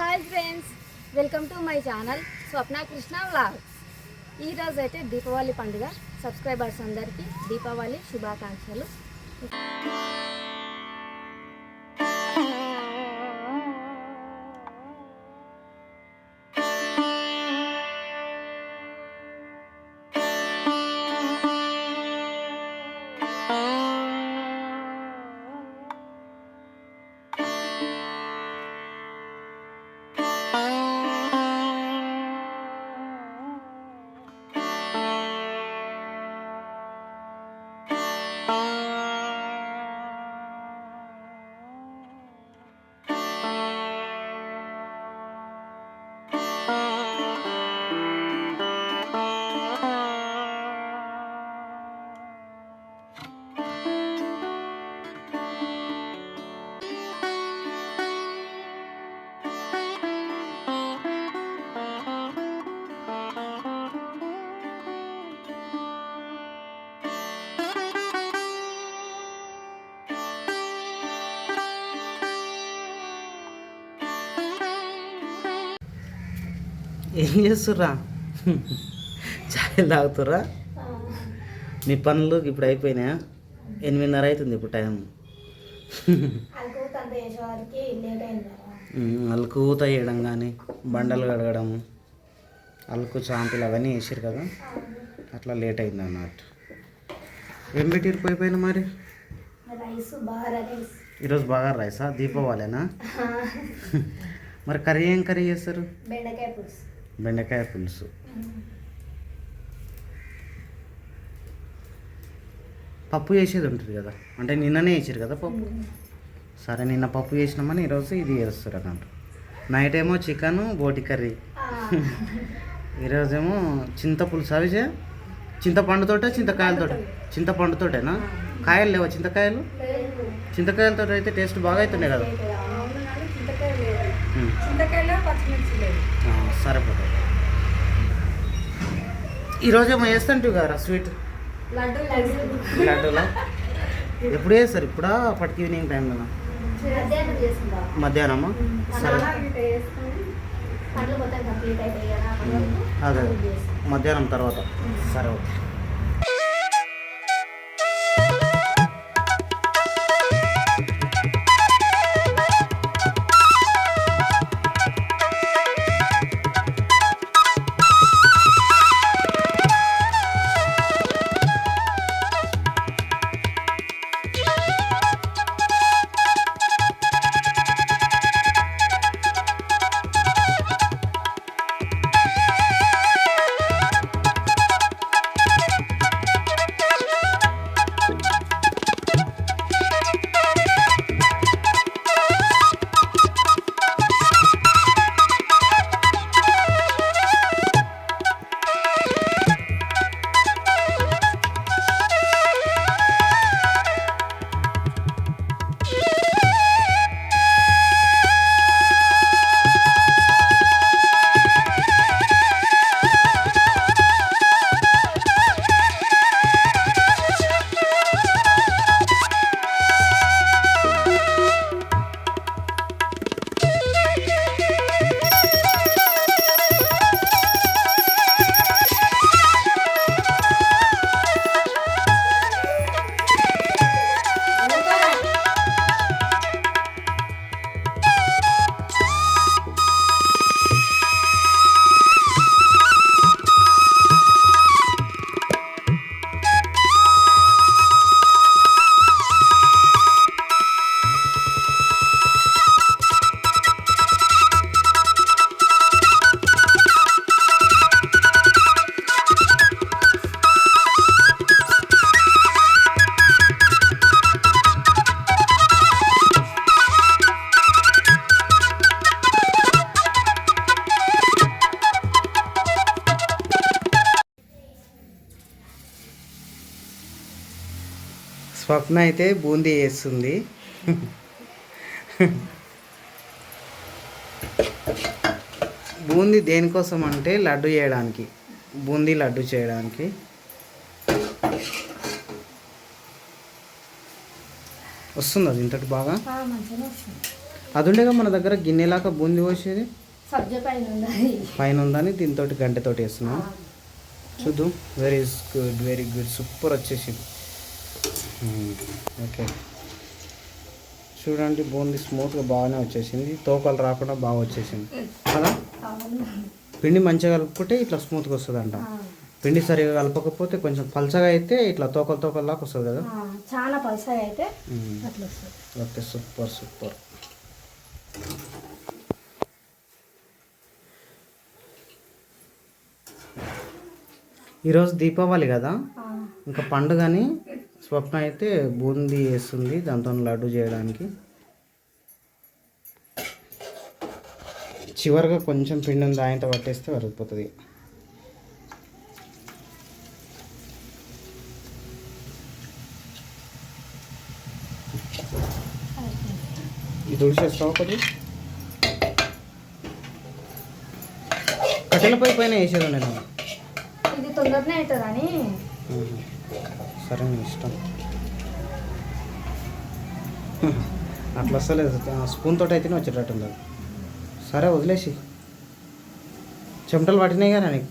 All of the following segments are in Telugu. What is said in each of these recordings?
Hi friends welcome to my channel Swapna Krishna vlogs ఈరోజు అయితే దీపావళి పండుగ. సబ్స్క్రైబర్స్ అందరికీ దీపావళి శుభాకాంక్షలు. ఏం చేస్తుర్రా? చాయ్ తాగుతుర్రా? మీ పనులు ఇప్పుడు అయిపోయినాయా? ఎనిమిదిన్నర అవుతుంది ఇప్పుడు టైం అలుకు ఊత వేయడం కానీ బండలు కడగడం అలుకు చాంపులు అవన్నీ వేసారు కదా? అట్లా లేట్ అయింది అన్నట్టు. ఏం పెట్టిరు పోయిపోయినా మరి? ఈరోజు బాగా రైసా? దీపావళినా? మరి కర్రీ ఏం కర్రీ చేస్తారు? బెండకాయ పులుసు. బెండకాయ పులుసు. పప్పు చేసేది ఉంటుంది కదా? అంటే నిన్ననే వేసారు కదా పప్పు? సరే నిన్న పప్పు చేసినామని ఈరోజు ఇది చేస్తారు అన్నట్టు. నైట్ ఏమో చికెన్ బోటి కర్రీ. ఈరోజేమో చింత పులుసు. అవి చింతపండుతోట చింతకాయలతోట చింతపండుతోటేనా కాయలు లేవా చింతకాయలు? చింతకాయలతో అయితే టేస్ట్ బాగా అవుతున్నాయి కదా? ఉమ్. సరిపోతుంది ఈరోజేమో వేస్తుంటావు కదా స్వీట్ లడ్డు లడ్డూలా ఎప్పుడు చేస్తారు? ఇప్పుడా? అప్పటికి ఈవినింగ్ మధ్యాహ్నం చేస్తుందా మధ్యాహ్నమా? సరే. కదా అదే. మధ్యాహ్నం తర్వాత. సరే ఓకే. స్వప్న అయితే బూందీ వేస్తుంది బూందీ దేనికోసం అంటే లడ్డు చేయడానికి బూందీ లడ్డు చేయడానికి. వస్తుంది అది ఇంతటి బాగా? అది ఉండేగా మన దగ్గర గిన్నెలాగా బూంది పోసేది? పైన ఉందని దీంతో గంటతోటి వేస్తున్నాం చూద్దాం. Very good very good super వచ్చేసింది. ఓకే చూడండి బూంది స్మూత్గా బాగానే వచ్చేసింది. తోకలు రాకుండా బాగా వచ్చేసింది. కదా? పిండి మంచిగా కలుపుకుంటే ఇట్లా స్మూత్గా వస్తుందంట. ఆ, పిండి సరిగా కలపకపోతే కొంచెం పలచగా అయితే ఇట్లా తోకలు తోకలు దాకా వస్తుంది కదా? చాలా పలసగా అయితే వస్తుంది. ఓకే సూపర్ సూపర్ ఈరోజు దీపావళి కదా? ఇంకా పండుగని స్వప్న అయితే బూందీ వేస్తుంది దాంతో లడ్డు చేయడానికి. చివరిగా కొంచెం పిండి ఉంది ఆయనతో పట్టేస్తే వరిగిపోతుంది ఇది ఉడిచేస్తావు కొద్ది కట్టెలపై పైన వేసేది నేను. ఇది తొందరనే అవుతుందని. సరే నీ ఇష్టం. అట్లా వస్తలేదు స్పూన్ తోటి అయితేనే వచ్చేటట్టు ఉంది సరే వదిలేసి. చెమటలు పట్టినాయి కానీ నీకు.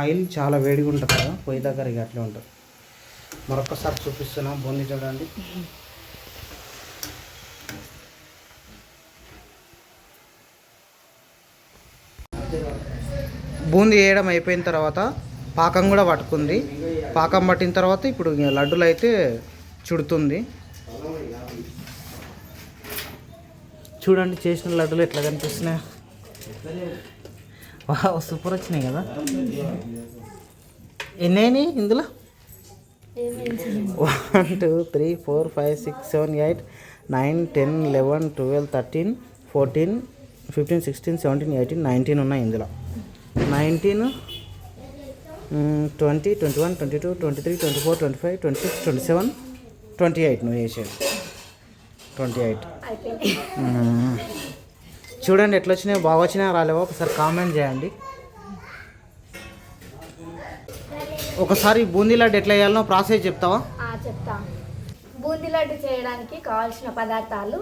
ఆయిల్ చాలా వేడిగా ఉంటుంది కదా పొయ్యి దగ్గర ఇక అట్లే ఉంటుంది. మరొకసారి చూపిస్తున్నాం బూందీ చూడండి బూంది వేయడం అయిపోయిన తర్వాత పాకం కూడా పట్టుకుంది. పాకం పట్టిన తర్వాత ఇప్పుడు ఇక లడ్డులు అయితే చుడుతుంది. చూడండి చేసిన లడ్డులు ఎట్లా కనిపిస్తున్నాయి. వావ్ సూపర్ వచ్చినాయి కదా. ఎన్ని ఇందులో? One two three four five six seven eight nine ten eleven twelve thirteen fourteen fifteen sixteen seventeen eighteen nineteen ఉన్నాయి ఇందులో. Nineteen twenty twenty one twenty two twenty three twenty four twenty five twenty six twenty seven twenty eight. నువ్వు వేసేది ట్వంటీ ఎయిట్. చూడండి ఎట్లా వచ్చినాయో బాగా వచ్చినా రాలేవో ఒకసారి కామెంట్ చేయండి. ఒకసారి బూందీ లడ్డు ఎట్లా వేయాలనో ప్రాసెస్ చెప్తావా? చెప్తా. బూందీ లడ్డు చేయడానికి కావాల్సిన పదార్థాలు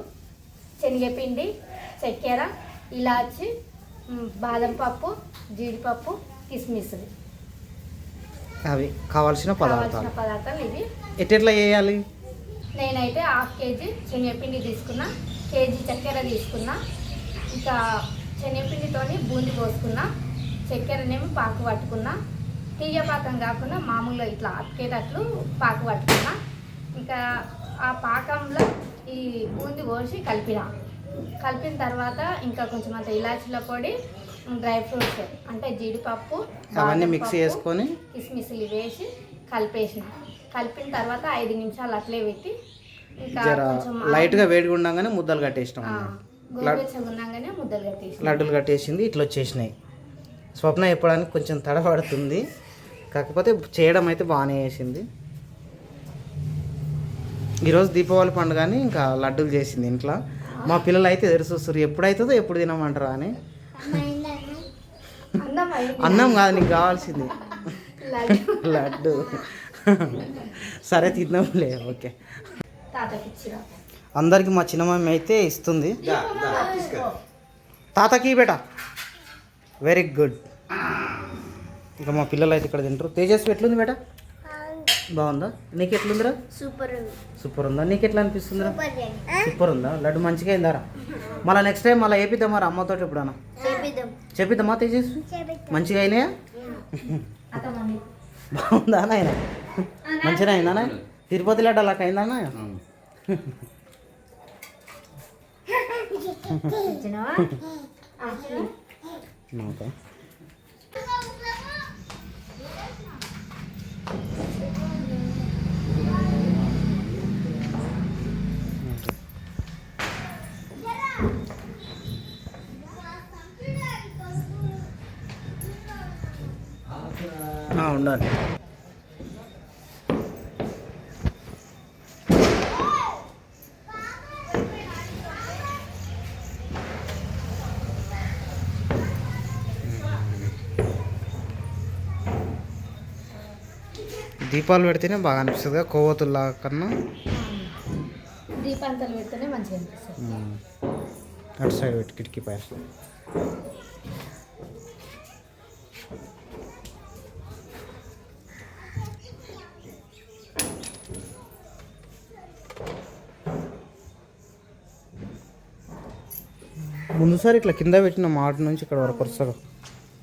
శనగపిండి చక్కెర ఇలాచి బాదం పప్పు జీడిపప్పు కిస్మిస్లు. అవి కావాల్సిన పదార్థాలు. పదార్థాలు ఇవి. ఎట్లా వేయాలి నేనైతే హాఫ్ కేజీ శనగపిండి తీసుకున్నా కేజీ చక్కెర తీసుకున్నా ఇంకా శనగపిండితోని బూందీ పోసుకున్నా చక్కెరనేమో పాకు పట్టుకున్నా తీయ పాకం కాకుండా మామూలుగా ఇట్లా అతికేటట్లు పాకు పట్టుకున్నా ఇంకా ఆ పాకంలో ఈ బూందీ పోసి కలిపిన. కలిపిన తర్వాత ఇంకా కొంచెం అంత ఇలాచీల పొడి డ్రై ఫ్రూట్స్ అంటే జీడిపప్పు అవన్నీ మిక్స్ చేసుకొని కిస్మిస్లు వేసి కలిపేసిన. కలిపిన తర్వాత ఐదు నిమిషాలు అట్లే పెట్టి ఇంకా కొంచెం లైట్గా వేడిగా ఉండగానే ముద్దలు కట్టేసినాం. గోరువెచ్చగా ముద్దలు కట్టేసి లడ్డూలు కట్టేసింది ఇట్లా వచ్చేసినాయి. స్వప్న చెప్పడానికి కొంచెం తడబడుతుంది కాకపోతే చేయడం అయితే బాగానే చేసింది. ఈరోజు దీపావళి పండుగని ఇంకా లడ్డూలు చేసింది ఇంట్లో. మా పిల్లలు అయితే ఎదురు చూస్తారు ఎప్పుడైతుందో ఎప్పుడు తినమంటారా అని. అన్నం కాదు నీకు కావాల్సింది. లడ్డు. సరే తిన్నాంలే ఓకే. అందరికి మా చిన్నమమ్మ అయితే ఇస్తుంది. తాతకి బేట. వెరీ గుడ్ ఇంకా మా పిల్లలు అయితే ఇక్కడ తింటారు. తేజస్వి ఎట్లుంది బేట? బాగుందా? నీకు ఎట్లుందిరా సూపర్ సూపర్ ఉందా నీకు ఎట్లా అనిపిస్తుందిరా సూపర్ ఉందా లడ్డు మంచిగా అయిందారా? మళ్ళీ నెక్స్ట్ టైం మళ్ళీ వేపిద్దాం మరి అమ్మతో ఎప్పుడన్నా. చెప్పిద్దామా తేజస్వి? మంచిగా అయినాయా? బాగుందా నాయన? మంచిగా అయిందా నాయన? తిరుపతి లడ్డు అలా అయిందా ఓకే ఉండాలి. దీపాలు పెడితేనే బాగా అనిపిస్తుంది కదా కన్నా? దీపాంతాలు పెడితేనే మంచిగా అనిపిస్తుంది. అటు సైడ్ పెట్టి కిటికీ పైన. ముందుసారి ఇట్లా కింద పెట్టిన మాట నుంచి ఇక్కడ వరకు వస్తుంది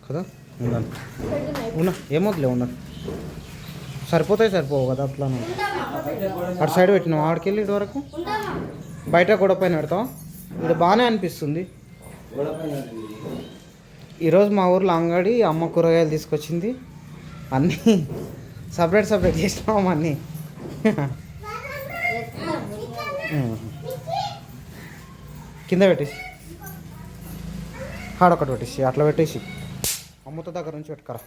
కదా? ఉండాలి ఉన్నా? ఏమవుతులే ఉండాలి సరిపోతాయి సరిపోవు కదా అట్లా అటు సైడ్ పెట్టినాం ఆడికెళ్ళి ఇటు వరకు? బయట గొడవ పైన పెడతాం ఇది బాగానే అనిపిస్తుంది. ఈరోజు మా ఊర్లో అంగడి అమ్మ కూరగాయలు తీసుకొచ్చింది. అన్నీ సపరేట్ సపరేట్ చేసినాం అన్నీ. కింద పెట్టేసి. ఆడొకటి పెట్టేసి అట్లా పెట్టేసి. అమ్మతో దగ్గర నుంచి పెట్టుకరా.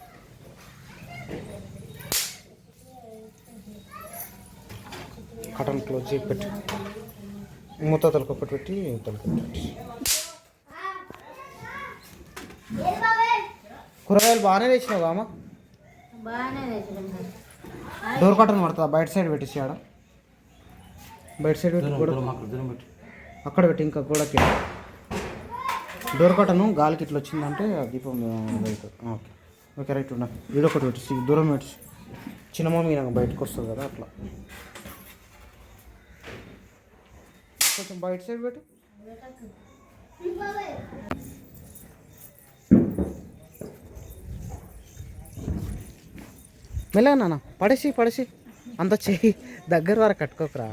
కటన్ క్లోజ్ చేసి పెట్టు. మూత పెట్టి తలకొకటి పెట్టి. కూరగాయలు బాగానే తెచ్చినావు తెచ్చినాం డోర్ కట్టన్ పడుతుందా? బయట సైడ్ పెట్టేసి ఆడ. బయట సైడ్ పెట్టి. అక్కడ పెట్టి ఇంకా గోడకి. డోర్ కట్టను గాలికి ఇట్లా వచ్చిందంటే దీపం ఓకే. ఓకే రైట్ ఉన్నా వీడొకటి పెట్టేసి దూరం పెట్టేసి చిన్న మమ్మీ నాకు బయటకు వస్తుంది కదా అట్లా. కొంచెం బయట సైడ్ పెట్టు. మెల్లగా నాన్న పడేసి పడేసి. అంత చెయ్యి దగ్గర వరకు కట్టుకోకరా.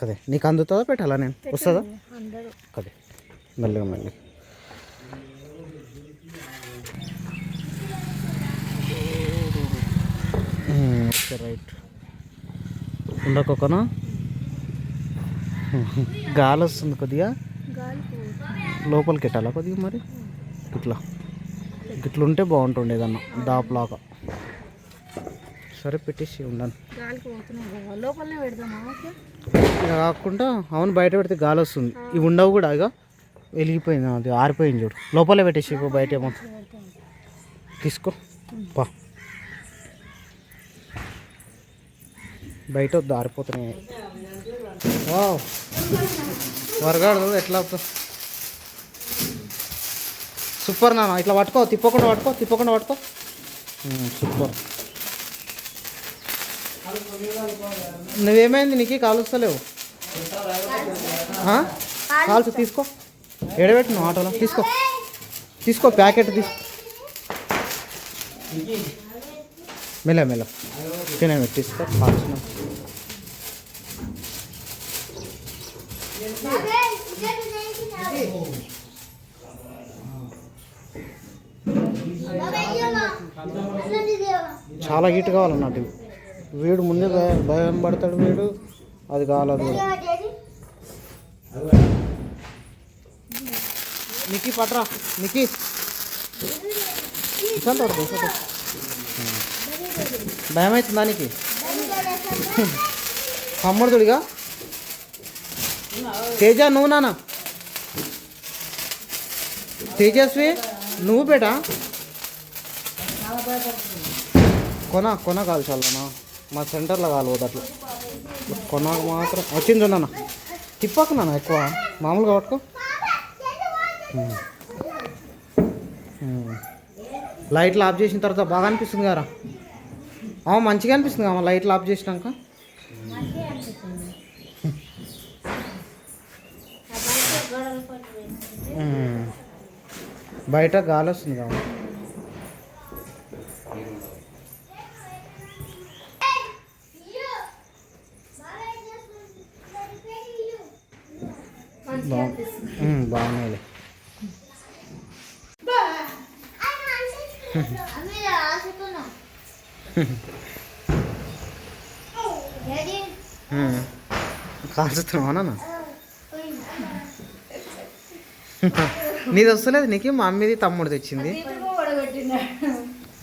కదే నీకు అందుతుందా పెట్టాలా నేను? వస్తుందా? కదే. మెల్లగా మెల్లగా. Okay right. ఉండకొకనా గాలి వస్తుంది కొద్దిగా. గాలి లోపలికి పెట్టాలా కొద్దిగా మరి? ఇట్లా. ఇట్లా ఉంటే బాగుంటుండే ఏదన్నా దాపులాగా. సరే పెట్టేసి ఇక కాకుండా అవును బయట పెడితే గాలి వస్తుంది. ఇవి ఉండవు కూడా ఇక వెలిగిపోయింది అది ఆరిపోయింది చూడు. లోపలే పెట్టేసి బయట ఏమో. తీసుకో. పా. బయట వద్దు ఆరిపోతున్నాయి. వావ్. వరగాడు ఎట్లా అవుతుంది సూపర్ నాన్న ఇట్లా పట్టుకో తిప్పకుండా పట్టుకో తిప్పకుండా పట్టుకో. సూపర్. నువ్వేమైంది నీకు? కాలుస్తలేవు ఆ? కాల్చు తీసుకో. ఎడబెట్టు నువ్వు ఆటోలో. తీసుకో. తీసుకో ప్యాకెట్ తీసుకో. మెల్ల మెల్ల. తినే తీసుకో కాల్చిన చాలా హీట్ కావాలన్నట్టు వీడు ముందే భయ- భయం పడతాడు వీడు. అది కావాలి కూడా నిక్కి పట్రా నిక్కి ఇసంత భయం అవుతుందా నీకు? తమ్ముడుగా తేజ నువ్వు నానా తేజస్వి నువ్వు బేటా? కొన కొన కాల్చాలన్నా మా సెంటర్లో కాలువద్దు అట్లా కొనకు మాత్రం వచ్చింది నాన్న. తిప్పకు నాన్న ఎక్కువ. మామూలుగా పట్టుకో. లైట్లు ఆఫ్ చేసిన తర్వాత బాగా అనిపిస్తుంది కదా అమ్మ మంచిగా అనిపిస్తుంది అమ్మ లైట్లు ఆఫ్ చేసినాక. బయట గాలి వస్తుంది కావాలి మంచిగా అనిపిస్తుంది ఉమ్, బాగున్నాయిలే ఉమ్. కాల్చుతున్నావా నాన్న? నీది వస్తలేదు నీకు? మా అమ్మది తమ్ముడు తెచ్చింది.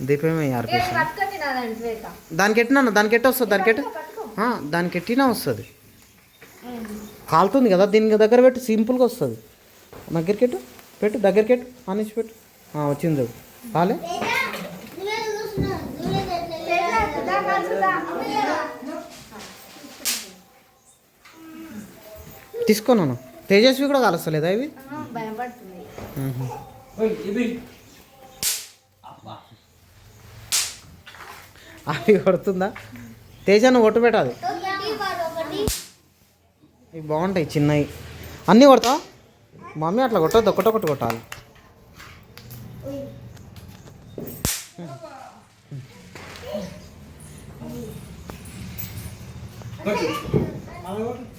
దీపమే ఆర్పేసి దానికి ఎట్టినా దానికి ఎట్ట వస్తుంది? దానికి ఎట్ట? దానికి ఎట్టినా వస్తుంది. కాలుతుంది కదా దీనికి దగ్గర పెట్టు సింపుల్గా వస్తుంది. దగ్గరికి పెట్టు పెట్టు దగ్గరికి పెట్టు అనేసి పెట్టు. ఆ, వచ్చింది కాలే? తీసుకున్నాను తేజస్వి కూడా కలుస్తలేదా ఇవి? అవి కొడుతుందా? తేజాన్ని ఒట్టు పెట్టాలి ఇవి బాగుంటాయి చిన్నవి. అన్నీ కొడతావు? మమ్మీ అట్లా కొట్టద్దు ఒకటొకటి కొట్టాలి. Okay.